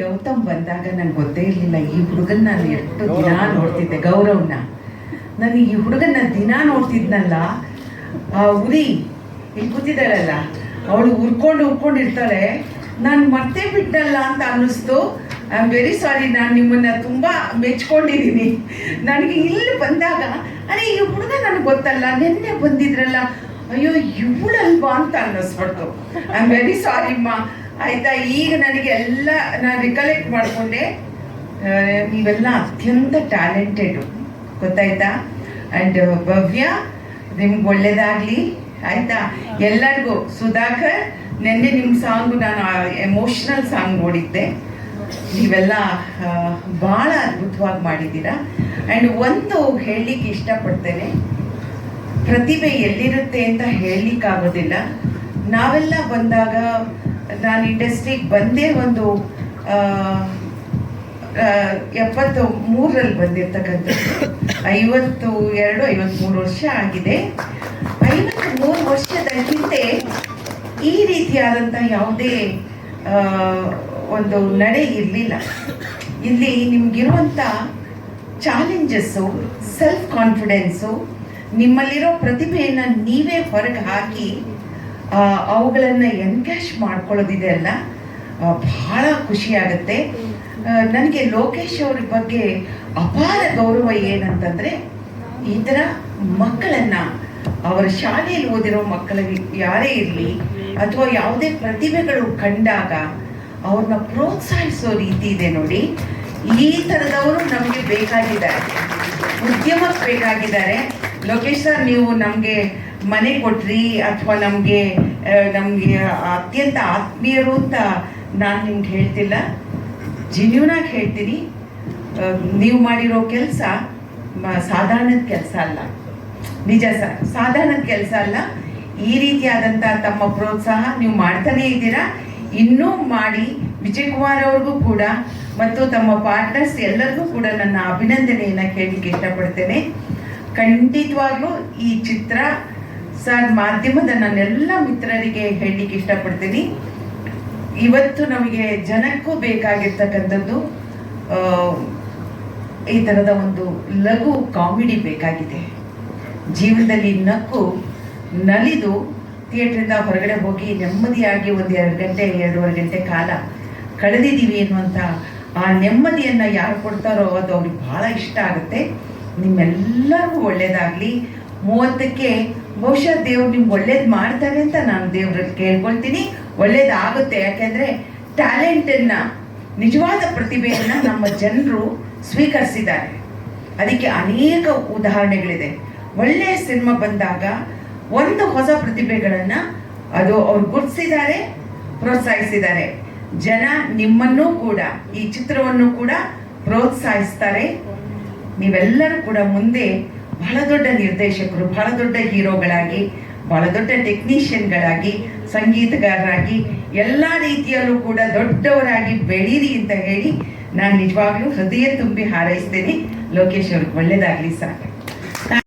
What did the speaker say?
ಗೌತಮ್ ಬಂದಾಗ ನಂಗೆ ಗೊತ್ತೇ ಇರಲಿಲ್ಲ ಈ ಹುಡುಗನ್ನ ನಾನು ಎಷ್ಟು ದಿನ ನೋಡ್ತಿದ್ದೆ ಗೌರವ್ನ. ನಾನು ಈ ಹುಡುಗನ ದಿನ ನೋಡ್ತಿದ್ನಲ್ಲ ಆ ಉರಿ ಇಲ್ಲಿ ಕೂತಿದ್ದಾಳಲ್ಲ ಅವಳು ಉರ್ಕೊಂಡು ಉರ್ಕೊಂಡಿರ್ತಾಳೆ ನಾನು ಮತ್ತೆ ಬಿಟ್ಟಲ್ಲ ಅಂತ ಅನ್ನಿಸ್ತು. ಐ ಆಮ್ ವೆರಿ ಸಾರಿ ನಾನು ನಿಮ್ಮನ್ನ ತುಂಬಾ ಮೆಚ್ಕೊಂಡಿದ್ದೀನಿ ನನಗೆ ಇಲ್ಲಿ ಬಂದಾಗ ಅರೆ ಈ ಹುಡುಗ ನನಗೆ ಗೊತ್ತಲ್ಲ ನಿನ್ನೆ ಬಂದಿದ್ರಲ್ಲ ಅಯ್ಯೋ ಇವಳಲ್ವಾ ಅಂತ ಅನ್ನಿಸ್ಬಿಡ್ತು. ಐ ಆಮ್ ವೆರಿ ಸಾರಿ ಅಮ್ಮ. ಆಯ್ತಾ? ಈಗ ನನಗೆ ಎಲ್ಲ ನಾನು ರಿಕಲೆಕ್ಟ್ ಮಾಡಿಕೊಂಡೆ ನೀವೆಲ್ಲ ಅತ್ಯಂತ ಟ್ಯಾಲೆಂಟೆಡು ಗೊತ್ತಾಯ್ತಾ? ಆ್ಯಂಡ್ ಭವ್ಯ, ನಿಮ್ಗೆ ಒಳ್ಳೇದಾಗಲಿ. ಆಯ್ತಾ? ಎಲ್ಲರಿಗೂ ಸುಧಾಕರ್, ನಿನ್ನೆ ನಿಮ್ಮ ಸಾಂಗ್ ನಾನು ಎಮೋಷ್ನಲ್ ಸಾಂಗ್ ನೋಡಿದ್ದೆ. ನೀವೆಲ್ಲ ಭಾಳ ಅದ್ಭುತವಾಗಿ ಮಾಡಿದ್ದೀರಾ? ಆ್ಯಂಡ್ ಒಂದು ಹೇಳಲಿಕ್ಕೆ ಇಷ್ಟಪಡ್ತೇನೆ, ಪ್ರತಿಭೆ ಎಲ್ಲಿರುತ್ತೆ ಅಂತ ಹೇಳಲಿಕ್ಕಾಗೋದಿಲ್ಲ. ನಾವೆಲ್ಲ ಬಂದಾಗ ನಾನು ಇಂಡಸ್ಟ್ರಿಗೆ ಬಂದೇ ಒಂದು ಎಪ್ಪತ್ತ ಮೂರರಲ್ಲಿ ಬಂದಿರ್ತಕ್ಕಂಥದ್ದು. ಐವತ್ತು ಎರಡು ಐವತ್ತ್ಮೂರು ವರ್ಷ ಆಗಿದೆ. ಐವತ್ತು ಮೂರು ವರ್ಷದ ಹಿಂದೆ ಈ ರೀತಿಯಾದಂಥ ಯಾವುದೇ ಒಂದು ನಡೆ ಇರಲಿಲ್ಲ. ಇಲ್ಲಿ ನಿಮಗಿರುವಂಥ ಚಾಲೆಂಜಸ್ಸು ಸೆಲ್ಫ್ ಕಾನ್ಫಿಡೆನ್ಸು ನಿಮ್ಮಲ್ಲಿರೋ ಪ್ರತಿಭೆಯನ್ನು ನೀವೇ ಹೊರಗೆ ಹಾಕಿ ಅವುಗಳನ್ನು ಎನ್ಕ್ಯಾಶ್ ಮಾಡ್ಕೊಳ್ಳೋದಿದೆ ಅಲ್ಲ? ಬಹಳ ಖುಷಿ ಆಗುತ್ತೆ ನನಗೆ ಲೋಕೇಶ್ ಅವ್ರ ಬಗ್ಗೆ ಅಪಾರ ಗೌರವ ಏನಂತಂದ್ರೆ, ಈ ಥರ ಮಕ್ಕಳನ್ನ, ಅವರ ಶಾಲೆಯಲ್ಲಿ ಓದಿರೋ ಮಕ್ಕಳ ಯಾರೇ ಇರಲಿ, ಅಥವಾ ಯಾವುದೇ ಪ್ರತಿಭೆಗಳು ಕಂಡಾಗ ಅವ್ರನ್ನ ಪ್ರೋತ್ಸಾಹಿಸೋ ರೀತಿ ಇದೆ ನೋಡಿ. ಈ ಥರದವರು ನಮಗೆ ಬೇಕಾಗಿದ್ದಾರೆ. ಉದ್ಯಮಕ್ಕೆ ಬೇಕಾಗಿದ್ದಾರೆ. ಲೋಕೇಶ್ ಸರ್, ನೀವು ನಮಗೆ ಮನೆ ಕೊಟ್ರಿ ಅಥವಾ ನಮಗೆ ನಮಗೆ ಅತ್ಯಂತ ಆತ್ಮೀಯರು ಅಂತ ನಾನು ನಿಮ್ಗೆ ಹೇಳ್ತಿಲ್ಲ. ಜಿನ್ಯೂನಾಗಿ ಹೇಳ್ತೀನಿ. ನೀವು ಮಾಡಿರೋ ಕೆಲಸ ಸಾಧಾರಣದ ಕೆಲಸ ಅಲ್ಲ. ನಿಜ ಸರ್ ಸಾಧಾರಣದ ಕೆಲಸ ಅಲ್ಲ. ಈ ರೀತಿಯಾದಂಥ ತಮ್ಮ ಪ್ರೋತ್ಸಾಹ ನೀವು ಮಾಡ್ತಾನೇ ಇದ್ದೀರಾ? ಇನ್ನೂ ಮಾಡಿ ವಿಜಯ್ ಕುಮಾರ್ ಅವ್ರಿಗೂ ಕೂಡ ಮತ್ತು ತಮ್ಮ ಪಾರ್ಟ್ನರ್ಸ್ ಎಲ್ಲರಿಗೂ ಕೂಡ ನನ್ನ ಅಭಿನಂದನೆಯನ್ನು ಕೇಳಲಿಕ್ಕೆ ಇಷ್ಟಪಡ್ತೇನೆ. ಖಂಡಿತವಾಗ್ಲೂ ಈ ಚಿತ್ರ ಸರ್ ಮಾಧ್ಯಮದ ನನ್ನೆಲ್ಲ ಮಿತ್ರರಿಗೆ ಹೇಳಲಿಕ್ಕೆ ಇಷ್ಟಪಡ್ತೀನಿ. ಇವತ್ತು ನಮಗೆ ಜನಕ್ಕೂ ಬೇಕಾಗಿರ್ತಕ್ಕಂಥದ್ದು ಈ ಥರದ ಒಂದು ಲಘು ಕಾಮಿಡಿ ಬೇಕಾಗಿದೆ. ಜೀವನದಲ್ಲಿ ನಕ್ಕು, ನಲಿದು ಥಿಯೇಟ್ರಿಂದ ಹೊರಗಡೆ ಹೋಗಿ ನೆಮ್ಮದಿಯಾಗಿ ಒಂದು ಎರಡು ಗಂಟೆ, ಎರಡೂವರೆ ಗಂಟೆ ಕಾಲ ಕಳೆದಿದ್ದೀವಿ ಎನ್ನುವಂಥ ಆ ನೆಮ್ಮದಿಯನ್ನು ಯಾರು ಕೊಡ್ತಾರೋ ಅದು ಅವ್ರಿಗೆ ಭಾಳ ಇಷ್ಟ ಆಗುತ್ತೆ. ನಿಮ್ಮೆಲ್ಲರಿಗೂ ಒಳ್ಳೆಯದಾಗಲಿ ಮೂವತ್ತಕ್ಕೆ ಬಹುಶಃ ದೇವ್ರು ನಿಮ್ಗೆ ಒಳ್ಳೇದು ಮಾಡ್ತಾರೆ ಅಂತ ನಾನು ದೇವ್ರಲ್ಲಿ ಕೇಳ್ಕೊಳ್ತೀನಿ. ಒಳ್ಳೇದಾಗುತ್ತೆ. ಯಾಕೆಂದರೆ ಟ್ಯಾಲೆಂಟನ್ನು, ನಿಜವಾದ ಪ್ರತಿಭೆಯನ್ನು ನಮ್ಮ ಜನರು ಸ್ವೀಕರಿಸಿದ್ದಾರೆ. ಅದಕ್ಕೆ ಅನೇಕ ಉದಾಹರಣೆಗಳಿದೆ. ಒಳ್ಳೆಯ ಸಿನಿಮಾ ಬಂದಾಗ ಒಂದು ಹೊಸ ಪ್ರತಿಭೆಗಳನ್ನು ಅದು ಅವ್ರು ಗುರುತಿಸಿದ್ದಾರೆ, ಪ್ರೋತ್ಸಾಹಿಸಿದ್ದಾರೆ. ಜನ ನಿಮ್ಮನ್ನೂ ಕೂಡ, ಈ ಚಿತ್ರವನ್ನು ಕೂಡ ಪ್ರೋತ್ಸಾಹಿಸ್ತಾರೆ. ನೀವೆಲ್ಲರೂ ಕೂಡ ಮುಂದೆ ಬಹಳ ದೊಡ್ಡ ನಿರ್ದೇಶಕರು, ಬಹಳ ದೊಡ್ಡ ಹೀರೋಗಳಾಗಿ, ಬಹಳ ದೊಡ್ಡ ಟೆಕ್ನಿಷಿಯನ್ಗಳಾಗಿ, ಸಂಗೀತಗಾರರಾಗಿ, ಎಲ್ಲ ರೀತಿಯಲ್ಲೂ ಕೂಡ ದೊಡ್ಡವರಾಗಿ ಬೆಳೀರಿ ಅಂತ ಹೇಳಿ ನಾನು ನಿಜವಾಗ್ಲೂ ಹೃದಯ ತುಂಬಿ ಹಾರೈಸ್ತೇನೆ. ಲೋಕೇಶ್ ಅವ್ರಿಗೆ ಒಳ್ಳೇದಾಗಲಿ ಸಾಕು.